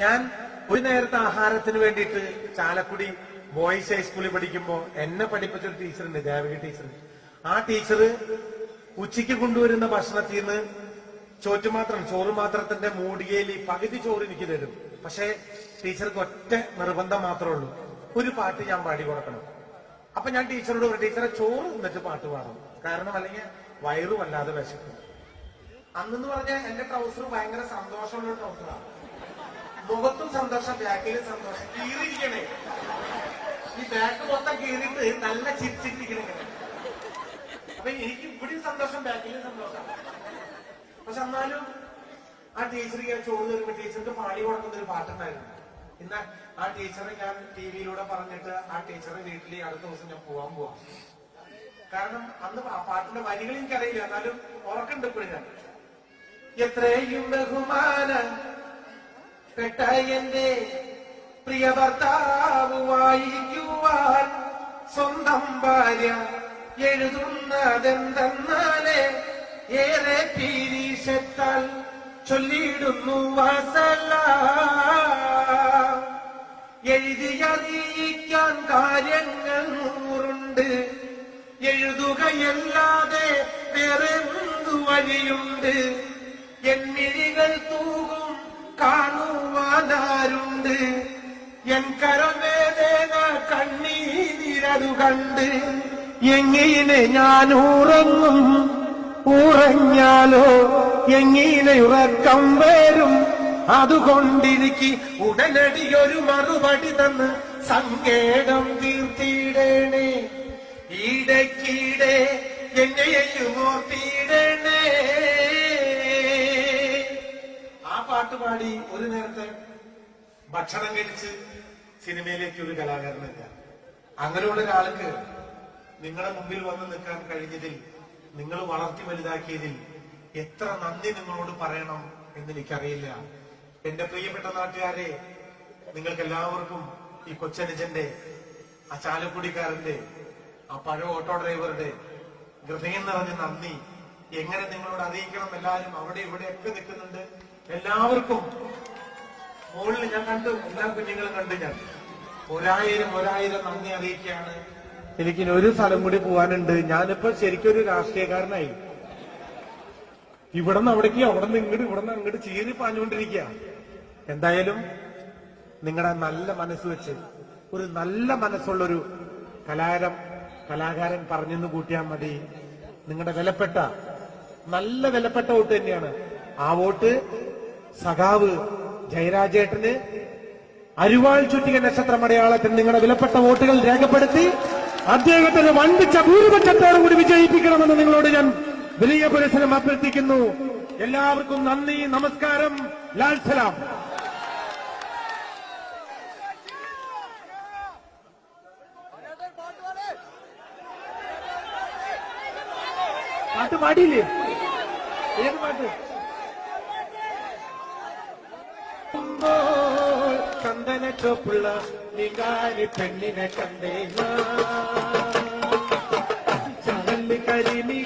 ഞാൻ ഒരു നേരത്തെ ആഹാരത്തിന് വേണ്ടിയിട്ട് ചാലക്കുടി ബോയ്സ് ഹൈസ്കൂളിൽ പഠിക്കുമ്പോൾ എന്നെ പഠിപ്പിച്ച ഒരു ടീച്ചറുണ്ട് ദേവകി ടീച്ചർ. ആ ടീച്ചർ ഉച്ചയ്ക്ക് കൊണ്ടുവരുന്ന ഭക്ഷണത്തിൽ നിന്ന് ചോറ്റുമാത്രം ചോറ് മാത്രത്തിന്റെ മൂടികയിൽ പകുതി ചോറ് എനിക്ക് തരും. പക്ഷേ ടീച്ചർക്ക് ഒറ്റ നിർബന്ധം മാത്രമേ ഉള്ളൂ. ഒരു പാട്ട് ഞാൻ പാടി കൊടുക്കണം. അപ്പൊ ഞാൻ ടീച്ചറോട് ഒരു ടീച്ചറെ ചോറ് എന്നിട്ട് പാട്ട് പാടും കാരണം അല്ലെങ്കിൽ വയറു വല്ലാതെ വിശക്കും. അന്നെന്ന് പറഞ്ഞാൽ എന്റെ ട്രൗസർ ഭയങ്കര സന്തോഷമുള്ള ട്രൗസറാണ് മുഖത്തും സന്തോഷം ബാക്കിലും സന്തോഷം. കീറിയിരിക്കണേ. ഈ ബാക്ക് മൊത്തം കീറിയിട്ട് നല്ല ചിരിച്ചിരിക്കണേ. അപ്പൊ എനിക്ക് ഇവിടെയും സന്തോഷം ബാക്കിലും സന്തോഷം. പക്ഷെ എന്നാലും ആ ടീച്ചർ ഞാൻ ചോറ് തരുമ്പോ ടീച്ചർക്ക് പാടി കൊടുക്കുന്ന ഒരു പാട്ടുണ്ടായിരുന്നു. ഇന്ന് ആ ടീച്ചറെ ഞാൻ ടി വിയിലൂടെ പറഞ്ഞിട്ട് ആ ടീച്ചറെ വീട്ടിൽ അടുത്ത ദിവസം ഞാൻ പോവാൻ പോവാം. കാരണം അന്ന് ആ പാട്ടിന്റെ വരികൾ എനിക്കറിയില്ല. എന്നാലും ഉറക്കുണ്ട് ഇപ്പോഴും ഞാൻ. എത്രയും ബഹുമാന പെട്ട എന്റെ പ്രിയ ഭർത്താവുമായിരിക്കുവാൻ സ്വന്തം ഭാര്യ എഴുതുന്നതെന്തെന്നാലേ ഏറെ പീരീശത്താൽ ചൊല്ലിയിടുന്നു വാസല എഴുതിയറിയിക്കാൻ കാര്യങ്ങൾ നൂറുണ്ട്. എഴുതുകയല്ലാതെ വേറെ എന്തു വഴിയുണ്ട്? കണ്ട് എങ്ങനെ ഞാൻ ഉറങ്ങും ഉറഞ്ഞാലോ എങ്ങനെ ഉറക്കം വരും അതുകൊണ്ടിരിക്കി ഉടനടി ഒരു മറുപടി തന്ന് സങ്കേതം തീർത്തിയിടേണേ ഈടക്കീടെ എന്നെയും ഓർത്തിയിടേണേ. ആ പാട്ട് പാടി ഒരു നേരത്തെ ഭക്ഷണം കഴിച്ച് സിനിമയിലേക്ക് ഒരു കലാകാരനല്ല അങ്ങനെയുള്ള ഒരാൾക്ക് നിങ്ങളുടെ മുമ്പിൽ വന്ന് നിൽക്കാൻ കഴിഞ്ഞതിൽ നിങ്ങൾ വളർത്തി വലുതാക്കിയതിൽ എത്ര നന്ദി നിങ്ങളോട് പറയണം എന്ന് എനിക്കറിയില്ല എന്റെ പ്രിയപ്പെട്ട നാട്ടുകാരെ നിങ്ങൾക്ക് എല്ലാവർക്കും ഈ കൊച്ചനുജന്റെ ആ ചാലക്കുടിക്കാരന്റെ ആ പഴയ ഓട്ടോ ഡ്രൈവറുടെ ഹൃദയം നിറഞ്ഞ നന്ദി. എങ്ങനെ നിങ്ങളോട് അറിയിക്കണം? എല്ലാവരും അവിടെ ഇവിടെയൊക്കെ നിൽക്കുന്നുണ്ട്. എല്ലാവർക്കും മുകളിൽ ഞാൻ കണ്ടു എല്ലാ കുഞ്ഞുങ്ങളും കണ്ടു ഞാൻ. ഒരായിരം ഒരായിരം നന്ദി അറിയിക്കുകയാണ്. എനിക്ക് ഒരു സ്ഥലം കൂടി പോകാനുണ്ട് ഞാനിപ്പോ ശരിക്കും ഒരു രാഷ്ട്രീയക്കാരനായി. ഇവിടെ നിന്ന് അവിടേക്ക് അവിടെ നിന്ന് ഇങ്ങോട്ട് ഇവിടെ നിന്ന് അങ്ങോട്ട് ചീറി പാഞ്ഞുകൊണ്ടിരിക്കുക. എന്തായാലും നിങ്ങളുടെ നല്ല മനസ്സ് വെച്ച് ഒരു നല്ല മനസ്സുള്ളൊരു കലാകാരം കലാകാരൻ പറഞ്ഞെന്ന് കൂട്ടിയാൽ മതി. നിങ്ങളുടെ വിലപ്പെട്ട നല്ല വിലപ്പെട്ട വോട്ട് തന്നെയാണ്. ആ വോട്ട് സഖാവ് ജയരാജേട്ടന് അരുവാൾ ചുറ്റിക നക്ഷത്ര മലയാളത്തിൽ നിങ്ങളുടെ വിലപ്പെട്ട വോട്ടുകൾ രേഖപ്പെടുത്തി അദ്ദേഹത്തിന് വൻപിച്ച ഭൂരിപക്ഷത്തോടു കൂടി വിജയിപ്പിക്കണമെന്ന് നിങ്ങളോട് ഞാൻ വലിയ പുരസരം അഭ്യർത്ഥിക്കുന്നു. എല്ലാവർക്കും നന്ദി നമസ്കാരം. ലാൽ സലാം. പാട്ട് പാടിയില്ലേ? ഏത് പാട്ട്? చూపుల్లో నిగారి పెన్నిన కందేమా చలంది కరిమి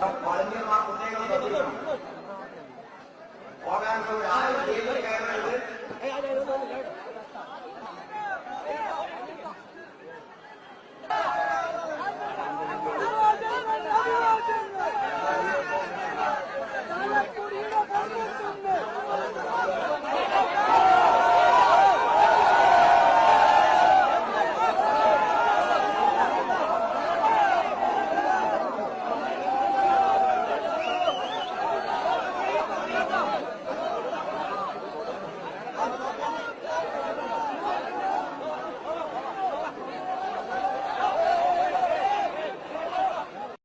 我今天晚我那个了。